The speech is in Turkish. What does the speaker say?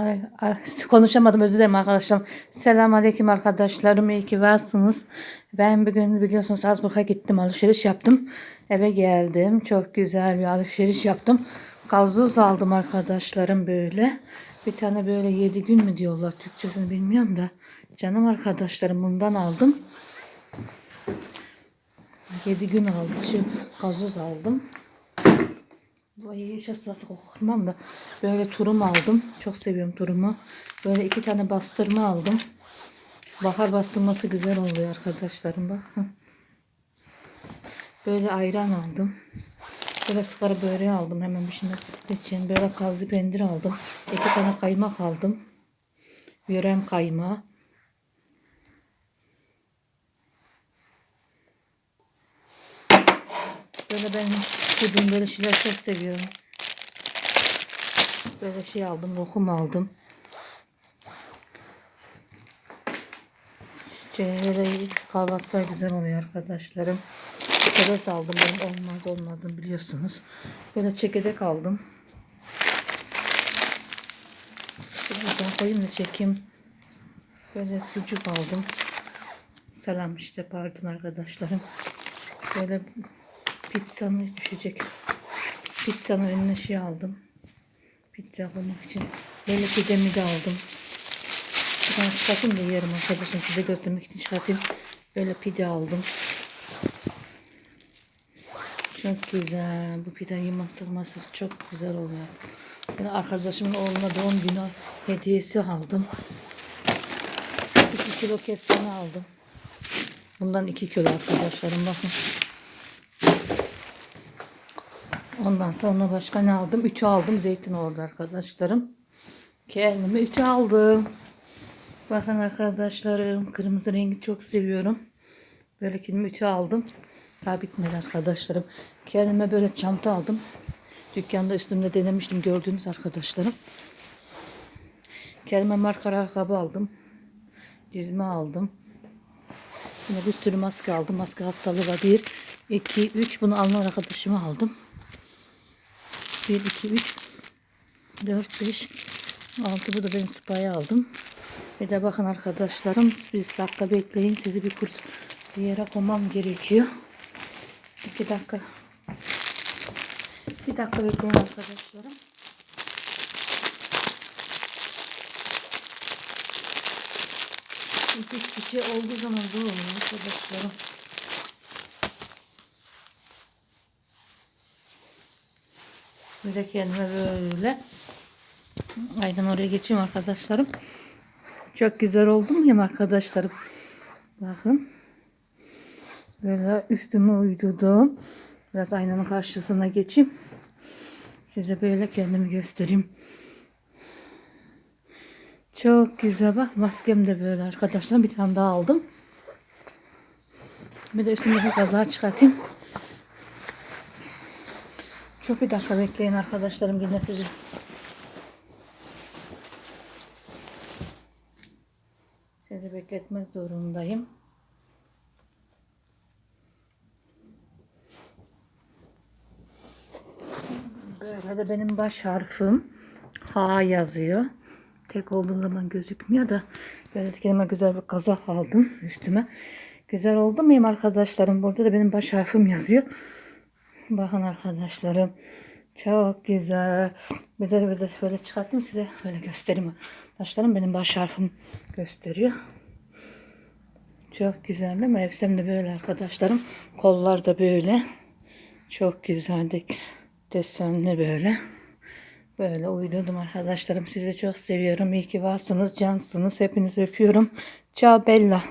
Ay, ay, konuşamadım özür dilerim arkadaşlarım. Selam aleyküm arkadaşlarım. İyi ki varsınız. Ben bugün biliyorsunuz Azburg'a gittim. Alışveriş yaptım. Eve geldim. Çok güzel bir alışveriş yaptım. Gazoz aldım arkadaşlarım böyle. Bir tane böyle 7 gün mü diyorlar. Türkçesini bilmiyorum da. Canım arkadaşlarım bundan aldım. 7 gün aldı. Şu gazoz aldım. Bu iyi iş hastası kokmam da böyle turum aldım. Çok seviyorum turumu. Böyle iki tane bastırma aldım. Bahar bastırması güzel oluyor arkadaşlarım bak. Böyle ayran aldım. Böyle sigara böreği aldım. Hemen bir şimdi geçeyim. Böyle kazlı pendir aldım. İki tane kaymak aldım. Yörem kaymağı. Böyle ben bugün böyle şeyler çok seviyorum. Böyle şey aldım, lokum aldım. Şöyle kahvaltılar güzel oluyor arkadaşlarım. Çerez aldım benim olmaz olmazım biliyorsunuz. Böyle çekirdek aldım. Şuradan koyayım da çekeyim. Böyle sucuk aldım. Selam işte pardon arkadaşlarım. Böyle pizzanın düşecek. Pizzanın önüne şey aldım. Pizza yapmak için. Böyle pidemi de aldım. Tane çıkartayım da yerim arkadaşım. Size göstermek için çıkartayım. Böyle pide aldım. Çok güzel. Bu pideyi masır masır çok güzel oluyor. Böyle arkadaşımın oğluna doğum günü hediyesi aldım. 2 kilo kestane aldım. Bundan 2 kilo arkadaşlarım bakın. Ondan sonra başka ne aldım? Ütü aldım. Zeytin orada arkadaşlarım. Kendime ütü aldım. Bakın arkadaşlarım. Kırmızı rengi çok seviyorum. Böyle kendime ütü aldım. Daha bitmedi arkadaşlarım. Kendime böyle çanta aldım. Dükkanda üstümde denemiştim gördüğünüz arkadaşlarım. Kendime marka ayakkabı aldım. Dizme aldım. Yine bir sürü maske aldım. Maske hastalığı var. 1, 2, 3. Bunu alınan arkadaşıma aldım. 1, 2, 3, 4, 5, 6. Bu da benim spayı aldım. Bir de bakın arkadaşlarım. Bir dakika bekleyin. Sizi bir kurs bir yere koymam gerekiyor. 2 dakika. Bir dakika bekleyin arkadaşlarım. İki kişi olduğu zaman zor oluyor arkadaşlarım. Böyle kendime böyle. Aynen oraya geçeyim arkadaşlarım. Çok güzel oldu mu ya arkadaşlarım? Bakın. Böyle üstüme uydurdum. Biraz aynanın karşısına geçeyim. Size böyle kendimi göstereyim. Çok güzel bak maskem de böyle arkadaşlar. Bir tane daha aldım. Bir de üstümdeki kazağı çıkartayım. Çok bir dakika bekleyin arkadaşlarım yine sizi. Sizi bekletmek zorundayım. Böyle de benim baş harfim H yazıyor. Tek olduğum zaman gözükmüyor da böyle kendime güzel bir kazak aldım üstüme. Güzel oldu muyum arkadaşlarım? Burada da benim baş harfim yazıyor. Bakın arkadaşlarım. Çok güzel. Bir de, bir de böyle çıkartayım size böyle göstereyim. Arkadaşlarım benim baş harfim gösteriyor. Çok güzel değil mi? Elbisem de böyle arkadaşlarım. Kollar da böyle. Çok güzeldi. Desenli böyle. Böyle uydurdum arkadaşlarım. Sizi çok seviyorum. İyi ki varsınız. Cansınız. Hepinizi öpüyorum. Ciao Bella.